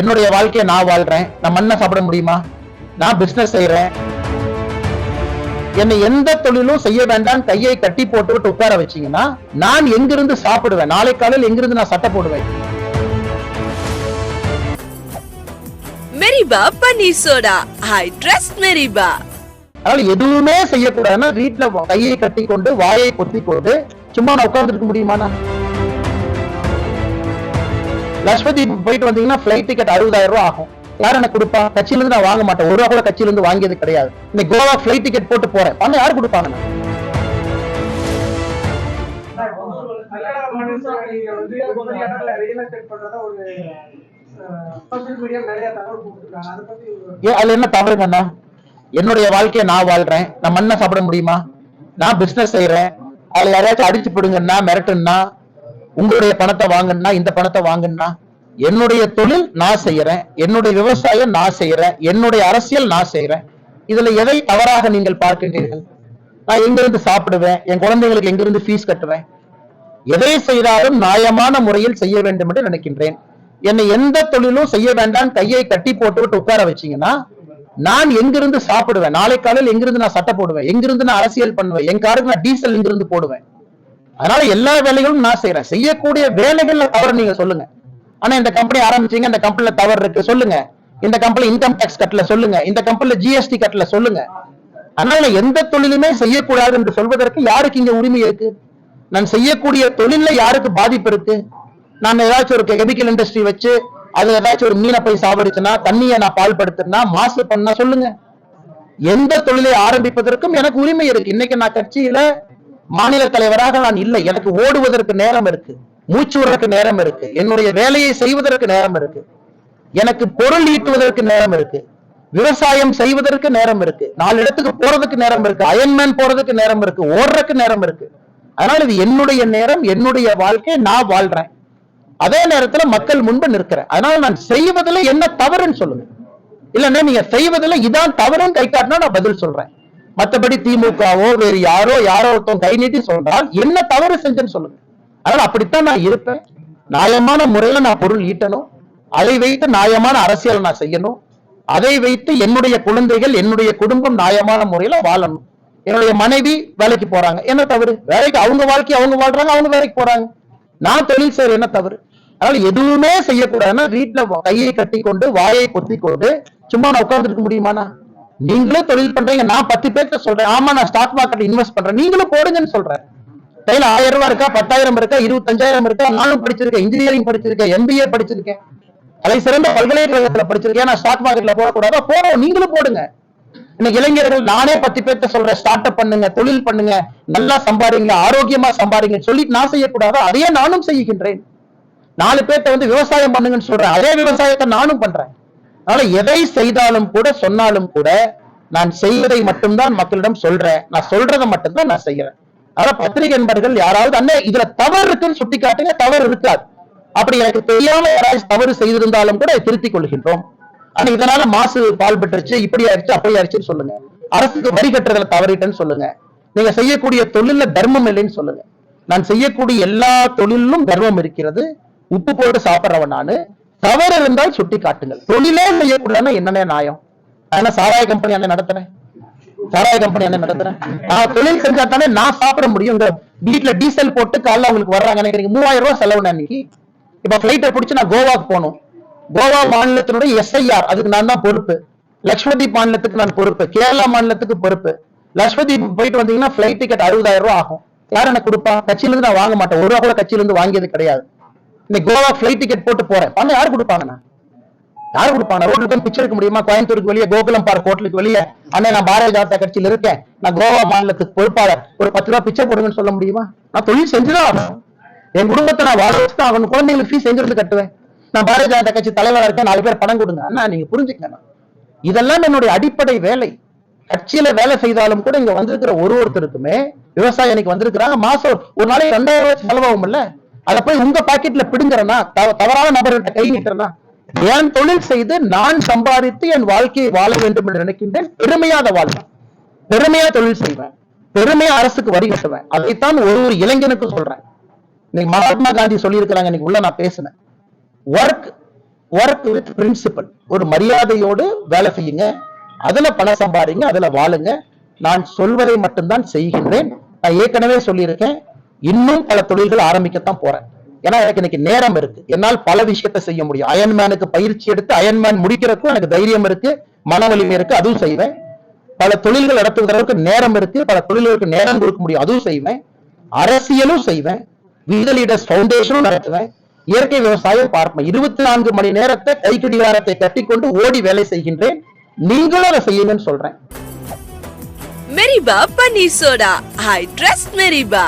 என்னுடைய வாழ்க்கையை நான் வாழ்றேன். நான் மண்ணை சாப்பிட முடியுமா? நான் பிசினஸ் செய்யறேன் என்னை எந்த தொழிலும் செய்ய வேண்டாம் கையை கட்டி போட்டு விட்டு உட்கார வச்சீங்கன்னா நான் எங்கிருந்து சாப்பிடுவேன்? நாளை காலையில் எங்கிருந்து நான் சட்டை போடுவேன்? மெரிபா பன்னீர் சோடா. ஐ ட்ரஸ்ட் மெரிபா. அதனால எதுவுமே செய்யக்கூடாதுன்னா வீட்டுல கையை கட்டி கொண்டு வாயை பொத்தி கொண்டு சும்மா நான் உட்கார்ந்து இருக்க முடியுமா போயிட்டு வந்தீங்கன்னா ஃபிளைட் டிக்கெட் அறுபதாயிரம் ரூபா ஆகும். யார் எனக்கு கொடுப்பா? கட்சியில இருந்து நான் வாங்க மாட்டேன். ஒரு ரூபா கூட கட்சியில இருந்து வாங்கியது கிடையாது. இந்த கோவா ஃபிளைட் டிக்கெட் போட்டு போறேன். பணம் யார் கொடுப்பாங்க? ஏன் அதுல என்ன தவறுங்க அண்ணா என்னுடைய வாழ்க்கையை நான் வாழ்றேன். நான் மண்ணை சாப்பிட முடியுமா? நான் பிசினஸ் செய்யறேன் அதுல யாராச்சும் அடிச்சு போடுங்கன்னா மிரட்டுன்னா உங்களுடைய பணத்தை வாங்குன்னா இந்த பணத்தை வாங்குன்னா என்னுடைய தொழில் நான் செய்யறேன் என்னுடைய விவசாயம் நான் செய்யறேன் என்னுடைய அரசியல் நான் செய்யறேன். இதுல எதை தவறாக நீங்கள் பார்க்கின்றீர்கள்? நான் எங்கிருந்து சாப்பிடுவேன்? என் குழந்தைங்களுக்கு எங்கிருந்து ஃபீஸ் கட்டுவேன்? எதை செய்தாலும் நியாயமான முறையில் செய்ய வேண்டும் என்று நினைக்கின்றேன். என்னை எந்த தொழிலும் செய்ய வேண்டாம் கையை கட்டி போட்டு விட்டு உட்கார வச்சீங்கன்னா நான் எங்கிருந்து சாப்பிடுவேன்? நாளை காலையில் எங்கிருந்து நான் சட்டை போடுவேன்? எங்கிருந்து நான் அரசியல் பண்ணுவேன்? என் காருக்கு நான் டீசல் எங்கிருந்து போடுவேன்? அதனால எல்லா வேலைகளும் நான் செய்யறேன் செய்யக்கூடிய வேலைகள்ல தவறு நீங்க சொல்லுங்க. ஆனா இந்த கம்பெனி ஆரம்பிச்சீங்க இந்த கம்பெனில தவறு இருக்கு சொல்லுங்க. இந்த கம்பெனி இன்கம் டேக்ஸ் கட்டல சொல்லுங்க. இந்த கம்பெனில ஜிஎஸ்டி கட்டல சொல்லுங்க. அதனால எந்த தொழிலுமே செய்யக்கூடாது என்று சொல்வதற்கு யாருக்கு இங்க உரிமை இருக்கு? நான் செய்யக்கூடிய தொழில்ல யாருக்கு பாதிப்பு இருக்கு? நான் ஏதாச்சும் ஒரு கெமிக்கல் இண்டஸ்ட்ரி வச்சு அது ஏதாச்சும் ஒரு மீனை போய் சாவடிச்சுனா தண்ணியை நான் பால்படுத்தினா மாசு பண்ணா சொல்லுங்க. எந்த தொழிலை ஆரம்பிப்பதற்கும் எனக்கு உரிமை இருக்கு. இன்னைக்கு நான் கட்சியில மாநில தலைவராக நான் இல்லை. எனக்கு ஓடுவதற்கு நேரம் இருக்கு. மூச்சு விடுறதுக்கு நேரம் இருக்கு. என்னுடைய வேலையை செய்வதற்கு நேரம் இருக்கு. எனக்கு பொருள் ஈட்டுவதற்கு நேரம் இருக்கு. விவசாயம் செய்வதற்கு நேரம் இருக்கு. நாலு இடத்துக்கு போறதுக்கு நேரம் இருக்கு. அயன்மேன் போறதுக்கு நேரம் இருக்கு. ஓடுறதுக்கு நேரம் இருக்கு. அதனால இது என்னுடைய நேரம் என்னுடைய வாழ்க்கை நான் வாழ்றேன். அதே நேரத்துல மக்கள் முன்பு நிற்கிறேன். அதனால நான் செய்வதில் என்ன தவறுன்னு சொல்லுங்க. இல்லைன்னா நீங்க செய்வதில் இதான் தவறுன்னு கை காட்டினா நான் பதில் சொல்றேன். மத்தபடி திமுகவோ வேறு யாரோ யாரோ ஒருத்தன் கை நீட்டி சொல்றால் என்ன தவறு செஞ்சேன்னு சொல்லுங்க. அதனால அப்படித்தான் நான் இருப்பேன். நியாயமான முறையில நான் பொருள் ஈட்டணும். அதை வைத்து நியாயமான அரசியல் நான் செய்யணும். அதை வைத்து என்னுடைய குழந்தைகள் என்னுடைய குடும்பம் நியாயமான முறையில வாழணும். என்னுடைய மனைவி வேலைக்கு போறாங்க. என்ன தவறு? வேலைக்கு அவங்க வாழ்க்கை அவங்க வாழ்றாங்க அவங்க வேலைக்கு போறாங்க. நான் தொழில் செய்யற என்ன தவறு? அதனால எதுவுமே செய்யக்கூடாதுன்னா வீட்டுல கையை கட்டி கொண்டு வாயை கொத்தி கொண்டு சும்மா நான் உட்கார்ந்துருக்க முடியுமாண்ணா? நீங்களும் தொழில் பண்றீங்க நான் பத்து பேர்த்த சொல்றேன். ஆமா நான் ஸ்டாக் மார்க்கெட் இன்வெஸ்ட் பண்றேன். நீங்களும் போடுங்கன்னு சொல்றேன். கையில ஆயிரம் ரூபாய் இருக்கா பத்தாயிரம் இருக்கா இருபத்தஞ்சாயிரம் இருக்கா நானும் படிச்சிருக்கேன் இன்ஜினியரிங் படிச்சிருக்கேன் எம்பிஏ படிச்சிருக்கேன். அதை சிறந்த பல்கலைக்கழகத்துல படிச்சிருக்கேன். நான் ஸ்டாக் மார்க்கெட்ல போடக்கூடாதா. போறோம் நீங்களும் போடுங்க. இன்னைக்கு இளைஞர்கள் நானே பத்து பேர்த்த சொல்றேன் ஸ்டார்ட் அப் பண்ணுங்க தொழில் பண்ணுங்க நல்லா சம்பாதிங்க ஆரோக்கியமா சம்பாதிங்க சொல்லிட்டு நான் செய்யக்கூடாதோ அதையே நானும் செய்கின்றேன். நாலு பேர்த்த வந்து விவசாயம் பண்ணுங்கன்னு சொல்றேன். அதே விவசாயத்தை நானும் பண்றேன். அதனால எதை செய்தாலும் கூட சொன்னாலும் கூட நான் செய்வதை மட்டும்தான் மக்களிடம் சொல்றேன். நான் சொல்றதை மட்டும்தான் நான் செய்யறேன். அதனால பத்திரிகை நண்பர்கள் யாராவது அண்ணன் இதுல தவறு இருக்குன்னு சுட்டி காட்டுங்க தவறு இருக்காது. அப்படி எனக்கு தெரியாம யாராவது தவறு செய்திருந்தாலும் கூட திருத்திக் கொள்கின்றோம். ஆனா இதனால மாசு பால் பெற்றுச்சு இப்படி ஆயிடுச்சு அப்படி ஆயிடுச்சுன்னு சொல்லுங்க. அரசுக்கு வரி கட்டுறதுல தவறிட்டேன்னு சொல்லுங்க. நீங்க செய்யக்கூடிய தொழில்ல தர்மம் இல்லைன்னு சொல்லுங்க. நான் செய்யக்கூடிய எல்லா தொழிலும் தர்மம் இருக்கிறது. உப்பு போட்டு சாப்பிடுறவன் நானு. தவறு இருந்தால் சுட்டி காட்டுங்கள் தொழிலே செய்யக்கூடாதுன்னா என்னென்ன நியாயம்? அதனால சாராய கம்பெனி என்ன நடத்துறேன்? சாராய கம்பெனி என்ன நடத்துறேன்? நான் தொழில் செஞ்சா தானே நான் சாப்பிட முடியும் இந்த வீட்டுல டீசல் போட்டு காலைல அவங்களுக்கு வர்றாங்க நினைக்கிறீங்க மூவாயிரம் ரூபாய் செலவு அன்னைக்கு. இப்ப பிளைட்டை பிடிச்சி நான் கோவாக்கு போகணும். கோவா மாநிலத்தினுடைய எஸ்ஐஆர் அதுக்கு நான் தான் பொறுப்பு. லக்ஷ்மதீப் மாநிலத்துக்கு நான் பொறுப்பு. கேரளா மாநிலத்துக்கு பொறுப்பு. லக்ஷ்மதீப் போயிட்டு வந்தீங்கன்னா பிளைட் டிக்கெட் அறுபதாயிரம் ரூபாய் ஆகும். யார் எனக்கு கொடுப்பா? கட்சியிலிருந்து நான் வாங்க மாட்டேன். ஒரு ரூபா கூட கட்சியில இருந்து வாங்கியது கிடையாது. இந்த கோவா ஃப்ளைட் டிக்கெட் போட்டு போறேன். பணம் யார் கொடுப்பாங்கண்ணா யாரு யார் கொடுப்பாங்க? ரோட்ல போய் பிச்சை எடுக்க முடியுமா? கோயம்புத்தூருக்கு வெளியே கோகுலம் பார்க் ஹோட்டலுக்கு வெளியே. அண்ணன் நான் பாரதிய ஜனதா கட்சியில இருக்கேன். நான் கோவா மாநிலத்துக்கு பொறுப்பாளர். ஒரு பத்து ரூபா பிச்சை போடுங்கன்னு சொல்ல முடியுமா? நான் தொழில் செஞ்சுதான் ஆகணும். என் குடும்பத்தை நான் வாழ வச்சுதான் ஆகணும். குழந்தைங்களுக்கு ஃபீஸ் செஞ்சிருந்து கட்டுவேன்? நான் பாரதிய ஜனதா கட்சி தலைவராக இருக்கேன். நாலு பேர் பணம் கொடுங்க. அண்ணா நீங்க புரிஞ்சுக்கங்க. இதெல்லாம் என்னுடைய அடிப்படை வேலை. கட்சியில வேலை செய்தாலும் கூட இங்க வந்திருக்கிற ஒரு ஒருத்தருக்குமே விவசாயி இன்னைக்கு வந்திருக்கிறாங்க. மாசம் ஒரு நாளைக்கு ரெண்டாயிரம் ரூபாய் செலவாகும்ல? அதை போய் உங்க பாக்கெட்ல பிடுங்குறேன்னா தவ- தவறான நபர்கிட்ட கை நீட்டுறேன்னா என் தொழில் செய்து நான் சம்பாதித்து என் வாழ்க்கையை வாழ வேண்டும் என்று நினைக்கின்றேன். பெருமையா அதை வாழ்வேன் பெருமையா தொழில் செய்வேன். பெருமையா அரசுக்கு வரி கட்டுவேன். அதைத்தான் ஒரு ஒரு இளைஞனுக்கு சொல்றேன். இன்னைக்கு மகாத்மா காந்தி சொல்லியிருக்கிறாங்க. இன்னைக்கு உள்ள நான் பேசினேன். ஒர்க் ஒர்க் வித் பிரின்சிபல் ஒரு மரியாதையோடு வேலை செய்யுங்க. அதுல பணம் சம்பாதிங்க. அதுல வாழுங்க. நான் சொல்வதை மட்டும்தான் செய்கின்றேன். நான் ஏற்கனவே சொல்லியிருக்கேன். இன்னும் பல தொழில்கள் ஆரம்பிக்கத்தான் போறேன். ஏன்னா எனக்கு இன்னைக்கு நேரம் இருக்கு. என்னால் பல விஷயத்தை செய்ய முடியும். அயன்மேனுக்கு பயிற்சி எடுத்து அயன்மேன் முடிக்கிறதுக்கும் எனக்கு தைரியம் இருக்கு. மன வலிமை இருக்கு அதுவும் செய்வேன். பல தொழில்கள் நடத்துவதற்கு நேரம் இருக்கு. பல தொழில்களுக்கு நேரம் கொடுக்க முடியும் அதுவும் செய்வேன். அரசியலும் செய்வேன். வித லீடர்ஸ் ஃபவுண்டேஷனும் நடத்துவேன். இயற்கை விவசாயம் பார்ப்பேன். இருபத்தி நான்கு மணி நேரத்தை கைக்கடிகாரத்தை கட்டிக்கொண்டு ஓடி வேலை செய்கின்றேன். நீங்களும் அதை செய்யுங்கன்னு சொல்றேன். மெரிபா பன்னீர் சோடா ஐ ட்ரஸ்ட் மெரிபா